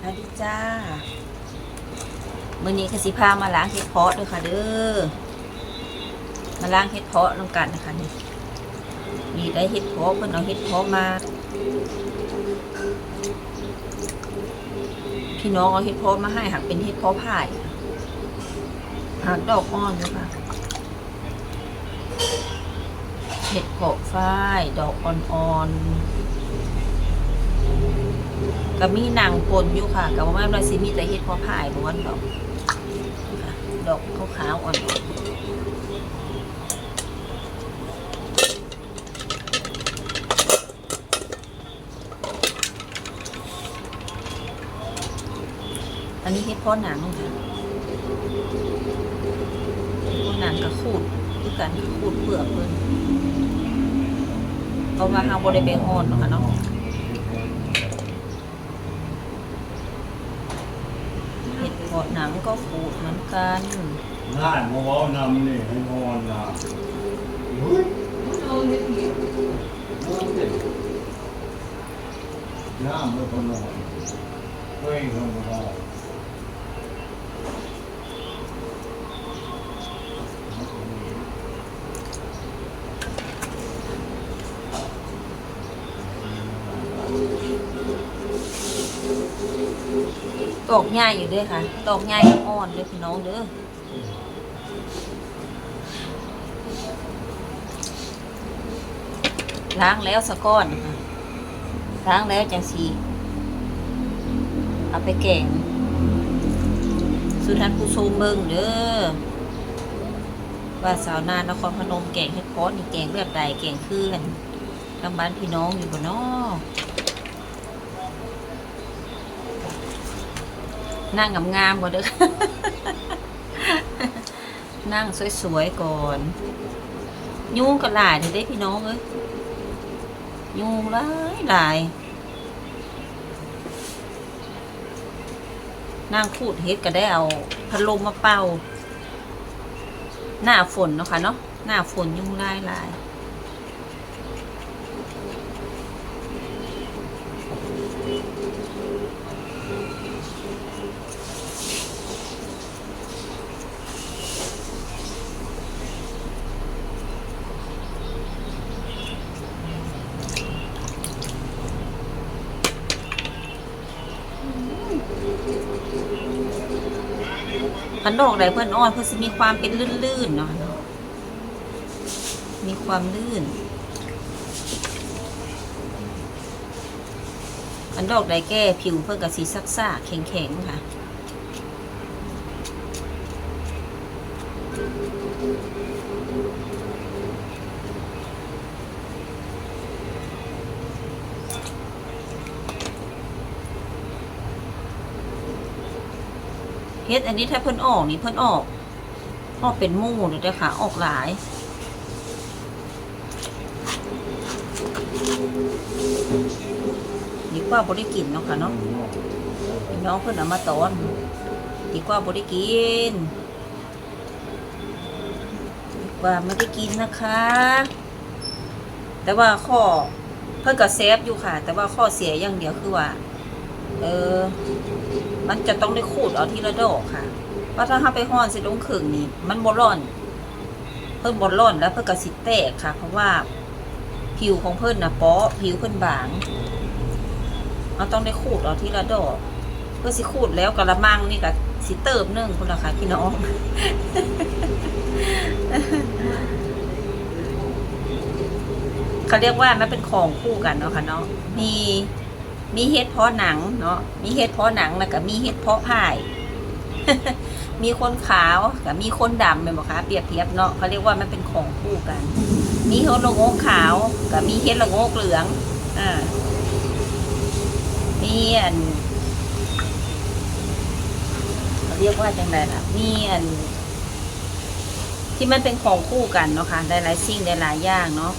สวัสดีจ้ามื้อนี้กสิพามาล้างเห็ดเพาะด้วยค่ะเด้อ มาล้างเห็ดเพาะลงกันนะคะนี่นี่ได้เห็ดเพาะเพิ่นเอาเห็ดเพาะมา พี่น้องเอาเห็ดเพาะมาให้หักเป็นเห็ดเพาะผ่ายหักดอกอ่อนด้วยค่ะ เห็ดเพาะฝ้าย ดอกอ่อนๆ ก็มีนางปนอยู่ค่ะกับว่าเราสิมีแต่เห็ดพาะผ่ายบวันดอกดอกขาวๆอ่อนอันนี้เห็ดพาะหนังค่ะเห็ดเพาะหนังกับขูดคือกันขูดเปลือกเพิ่นเพราะว่าเฮาบ่ได้ไปฮอนเนาะค่ะเนาะ เห็ดเพาะหนังก็ขูดเหมือนกันน่านมาเว้านำนี่ให้นอนนะเฮ้ยนอนเด็กนอนเด็กน้ำไม่พอนอนเฮ้ยลงมาไตอกง่ายอยู่ด้วยค่ะ ตอกง่ายอ่อนเลยพี่น้องเด้อล้างแล้วสะก้อนค่ะล้างแล้วจังสีเอาไปแกงสุทันผู้ชมเบิ่งเด้อว่าสาวนานนครพนมแกงเฮ็ดพาะนี่แกงแบบใดแกงคือกันทางบ้านพี่น้องอยู่บ่เนา นั่งงามๆก่อนเด้อนั่งสวยๆก่อน ยุ่งก็หลายเด้พี่น้องเอ้ยยุ่งหลายหลายนั่งขูดเฮ็ดก็ได้เอาพัดลมมาเป่า หน้าฝนเนาะค่ะเนาะหน้าฝนยุ่งหลายหลาย พันดอกใดเพื่อนอ่อนเพื่อจะมีความเป็นลื่นๆเนาะมีความลื่นพันดอกใดแก้ผิวเพื่อกระสีซักซ่าแข็งๆค่ะ เฮ็ดอันนี้ถ้าเพิ่นออกนี่เพิ่นออก ออกเป็นมู่เลยเด้อค่ะออกหลาย ดีกว่าบ่ได้กินเนาะค่ะเนาะน้องเพิ่นเอามาตอน ดีกว่าบ่ได้กินดีกว่าไม่ได้กินนะคะ แต่ว่าข้อเพิ่นก็เซฟอยู่ค่ะ แต่ว่าข้อเสียอย่างเดียวคือว่า เออ มันจะต้องได้ขูดเอาทีละดอกค่ะว่าถ้าเราไปห่อนสิลงขึงนี่มันบดร่อน เพิ่นบดร่อนแล้วเพิ่นกระสิแตกค่ะ เพราะว่าผิวของเพิ่นนะเปาะผิวเพิ่นบางเราต้องได้ขูดเอาทีละดอกเพื่อสิขูดแล้วกระมังนี่ก็สิเติมหนึ่งคุณละค่ะพี่น้องเขาเรียกว่ามันเป็นของคู่กันเนาะค่ะเนาะมี มีเห็ดเพาะหนังเนาะมีเห็ดเพาะหนังแล้วก็มีเห็ดเพาะผ้ายมีคนขาวกับมีคนดำเป็นบอกคะเปรียบเทียบเนาะเขาเรียกว่ามันเป็นของคู่กัน มีเห็ดละงกขาวกับมีเห็ดละงกเหลืองอ่ามีอันเขาเรียกว่าจังไรล่ะมีอันที่มันเป็นของคู่กันเนาะค่ะหลายๆสิ่งหลายๆอย่างเนาะ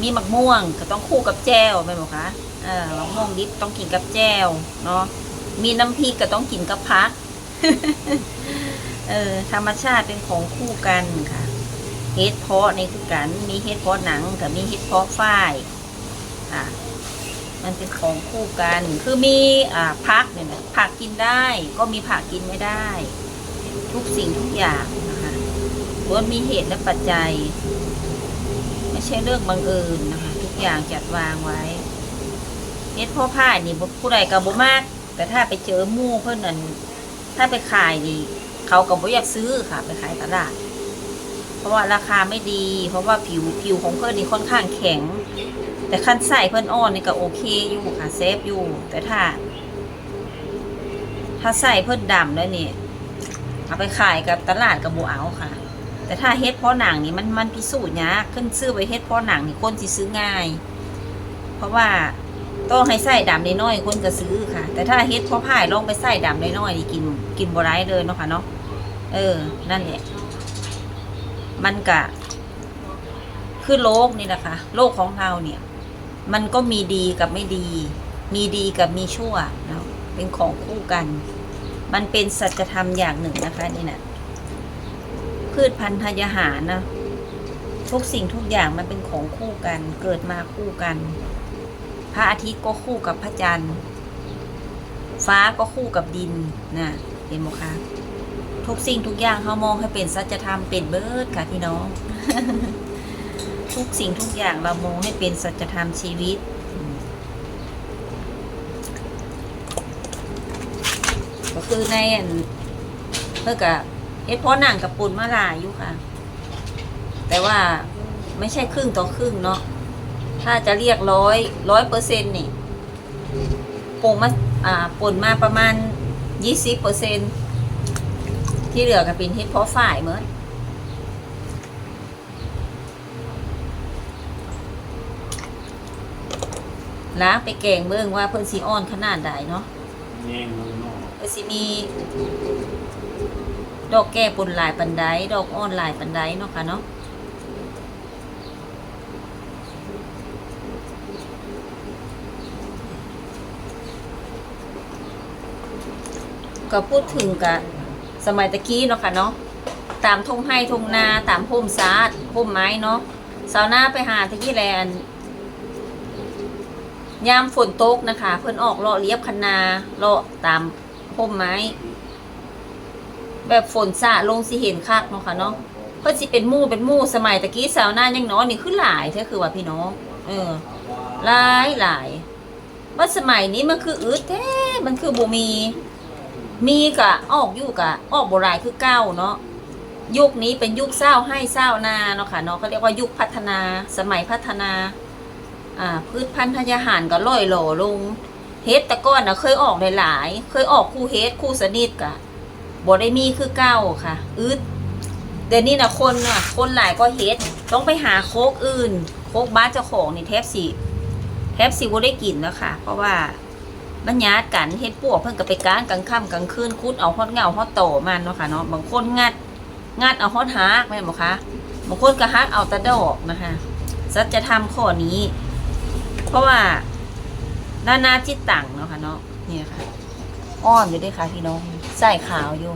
มีมะม่วงก็ต้องคู่กับแจ่วเป็นบอกคะ เออมะม่วงดิบต้องกินกับแจ่วเนาะมีน้ำพริกก็ต้องกินกับพัก เออ ธรรมชาติเป็นของคู่กันค่ะ เฮ็ดเพาะในคือกัน มีเฮ็ดเพาะหนังกับมีเฮ็ดเพาะฝ้ายอะ มันเป็นของคู่กัน คือมีอ่าผักเนี่ยนะผักกินได้ ก็มีผักกินไม่ได้ ทุกสิ่งทุกอย่างนะคะล้วนมีเหตุและปัจจัย ไม่ใช่เรื่องบังเอิญนะคะ ทุกอย่างจัดวางไว้ เฮ็ดพ่อผ้านี่ผู้ใดกับบ่มาก แต่ถ้าไปเจอหมู่เพื่อนนั่นถ้าไปขายนี่เขาก็บ่อยากซื้อค่ะ ไปขายตลาด เพราะว่าราคาไม่ดี เพราะว่าผิวผิวของเพื่อนนี่ค่อนข้างแข็ง แต่ขั้นใส่เพื่อนอ่อนนี่ก็โอเคอยู่ค่ะเซฟอยู่ แต่ถ้า ถ้าใส่เพื่อนดำแล้วนี่เอาไปขายกับตลาดกับบัเอาค่ะ แต่ถ้าเฮ็ดเพาะหนังนี่มันมันพิสูจน์ยากขึ้นซื้อไว้เฮ็ดเพาะหนังนี่คนสิซื้อง่าย เพราะว่า ต้องให้ใส่ดำน้อยๆคนก็ซื้อค่ะ แต่ถ้าเฮ็ดพาะผ้าลองไปใส่ดำน้อยๆนี่กินกินบ่ได้เลยเนาะค่ะเนาะเออ นั่นแหละมันกะคือโลกนี่นะคะโลกของเราเนี่ย มันก็มีดีกับไม่ดี มีดีกับมีชั่วเนาะเป็นของคู่กัน มันเป็นสัจธรรมอย่างหนึ่งนะคะนี่นะพืชพันธุ์ธัญญาหารนะทุกสิ่งทุกอย่างมันเป็นของคู่กัน เกิดมาคู่กัน พระอาทิตย์ก็คู่กับพระจันทร์ ฟ้าก็คู่กับดินนะเห็นไหมคะทุกสิ่งทุกอย่างเขามองให้เป็นสัจธรรมเป็นเบิร์ดค่ะพี่น้อง ทุกสิ่งทุกอย่างเรามองให้เป็นสัจธรรมชีวิตก็คือในเพื่อกับเฮ็ดพราะหนังกับปุ่นมาลายอยู่ค่ะ แต่ว่าไม่ใช่ครึ่งต่อครึ่งเนาะ ถ้าจะเรียกร้อยร้อยเปอร์เซ็นต์นี่ปงมาอ่าป่นมาประมาณยี่สิบเปอร์เซ็นต์ที่เหลือก็เป็นเฮ็ดเพราะฝ่ายเหมือนล้างไปแกงเบิ่งว่าเพิ่นสิอ่อนขนาดใดเนาะแย่งมือนอกเพิ่นสิมี ดอกแก้ปนหลายปันไดดอกอ่อนหลายปันไดเนาะค่ะเนาะ ก็พูดถึงกะสมัยตะกี้เนาะค่ะเนาะตามทงไห้ทงนาตามพุ่มซาดพุ่มไม้เนาะสาวนาไปหาตะกี้แลนยามฝนตกนะคะ เพิ่นออกเลาะเลียบคันนาเลาะตามพุ่มไม้ แบบฝนสาลงสิเห็นคักเนาะค่ะเนาะเพิ่นสิเป็นมู่เป็นมู่สมัยตะกี้สาวหน้ายังน้อยนี่คือหลายแท้คือว่าพี่น้องเออหลายหลายว่าสมัยนี้มันคืออึดแท้มันคือบ่มี มีกะออกอยู่กะออกโบ่หลายคือเก้าเนาะยุคนี้เป็นยุคเศร้าให้เศร้านาเนาะค่ะเนาะเขาเรียกว่ายุคพัฒนาสมัยพัฒนาอ่าพืชพันธุ์ธัญญาหารก็ล่อยหล่อลงเฮ็ดต่ก่อนนะเคยออกหลายๆเคยออกคู่เฮ็ดคู่สนิทกะบ่ได้มีคือเก้าค่ะอึดเดี๋ยวนี้นะคนน่ะคนหลายก็เฮ็ดต้องไปหาโคกอื่น โคกบ้านเจ้าของนี่แทบสิแทบสิบ่ได้กินแล้วค่ะ เพราะว่า มันญาติกันเฮ็ดปวกเพิ่นก็ไปก้านกลางค่ำกลางคืนคุดเอาฮอดเงาฮอดโตมันเนาะค่ะเนาะบางคนงัดงัดเอาฮอดหากแม่นบ่คะบางคนก็ฮักเอาต่ดอกนะคะสัจธรรมข้อนี้ เพราะว่าด้านหน้าจิตตังเนาะค่ะเนาะนี่ค่ะ อ้อนอยู่ด้วยค่ะพี่น้องใส่ขาวอยู่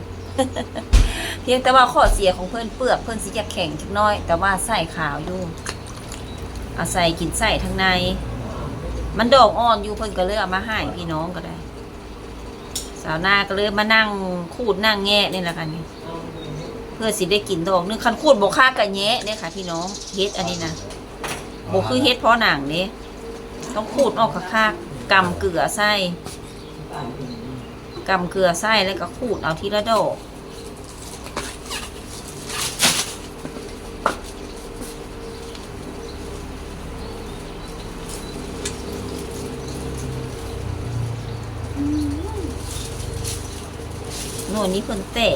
เพียงแต่ว่าข้อเสียของเพื่อนเปลือกเพื่อนสิจะแข็งจักน้อย แต่ว่าใส่ขาวอยู่เอาใส่กินใส่ทั้งใน มันดอกอ่อนอยู่เพื่นก็เลยเอามาให้พี่น้องก็ได้ สาวนาก็เลยมานั่งคูดนั่งแงะนี่แหละค่ะนี่เพื่อสิได้กินดอกนึงคันคูดบกค่ากะแงะเนี่ยค่ะ พี่น้องเฮ็ดอันนี้นะบคือเฮ็ดเพราะหนังเด้ต้องขูดออกคักๆกำเกลือไส้กำเกลือไส้แล้วก็ขูดเอาทีละดอก โน่นนี้เพิ่นเตะ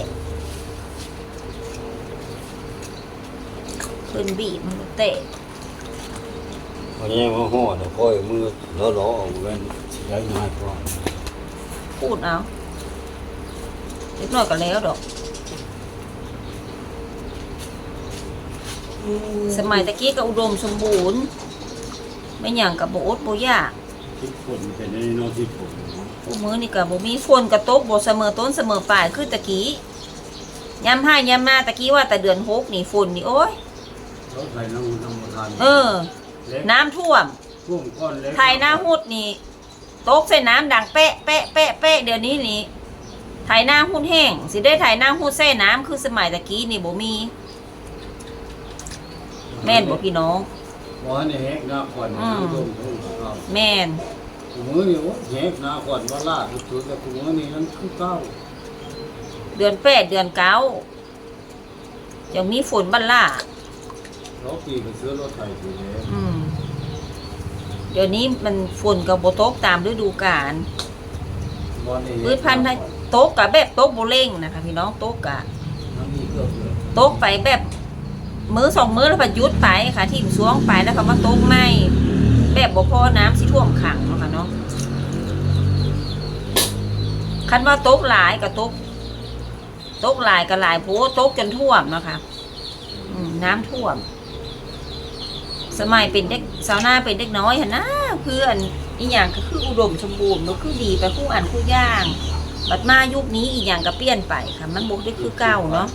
เพิ่นบีบมันก็เตะวันนี้มาห่อเดี๋ยวค่อยมือล้อล้อเอาเว้นสิได้ง่ายกว่าพูดเอาเล็กน้อยก็แล้วดอก สมัยตะกี้ก็อุดมสมบูรณ์ ไม่หยังกับโบอดโบยาก ทุกคนเป็นในนอกที่ผมผู้มือนี่กับโบมีฝนกระตกโบเสมอต้นเสมอปลายคือตะกี้ย้ำให้ย้ำมาตะกี้ว่าแต่เดือนหกนี่ฝนนี่โอ้ยเขาใส่น้ำน้ำมันทานเออเล็กน้ำท่วมพุ่มก้อนเล็กไทยหน้าหุดนี่ตกใส่น้ำดังเป๊ะเป๊ะเป๊ะเป๊ะเดี๋ยวนี้นี่ไทยหน้าหุดแห้งสิได้ไทยหน้าหุดใส่น้ำคือสมัยตะกี้นี่บ่มี แม่นบ่พี่น้องบ่ให้แหกหน้าก่อนอืมน้ำต้มทุ่งข้าว แม่นกูมือนี่โอ้แหกหน้าก่อนว่าลาดสุดๆแต่กูมือนี่นั้นคือเก้าเดือนแปดเดือนเก้ายังมีฝนบ้านล่าเราปีก็ซื้อรถไถอยู่แล้วอืม เดี๋ยวนี้มันฝนกับโบตกตามฤดูกาลบ่ได้เฮ็ดพืชพันธุ์ไทยตกกับแบบตกโบเล่งนะคะพี่น้องตกกะน้ำมีเกือบเลยตกไปแบบมือสองมือแล้วก็หยุดไปค่ะทิ่มสวงไปแล้วก็มาตกไม่ แบบบ่พอน้ำสิท่วมขังเนาะค่ะเนาะคันว่าตกหลายก็ตกตกหลายก็หลายโพตกจนท่วมเนาะคะน้ำท่วม สมัยเป็นเด็กสาวหน้าเป็นเด็กน้อยหันนะเพื่อนอีอย่างก็คืออุดมสมบูรณ์มันคือดีไปคู่อันคู่ย่าง บัดมายุคนี้อีกอย่างก็เปลี่ยนไปค่ะ มันบกได้คือเก่าเนาะ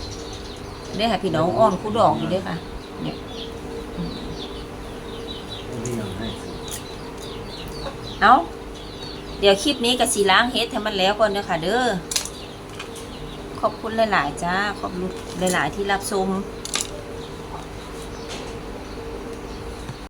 ได้ค่ะพี่น้องอ้อนคู่ดอกอยู่ด้วยค่ะ เนี่ย เอาเดี๋ยวคลิปนี้กับสีล้างเฮ็ดให้มันแล้วก่อนเด้อค่ะ เด้อขอบคุณหลาย ๆ จ้า ขอบคุณหลาย ๆ ที่รับชม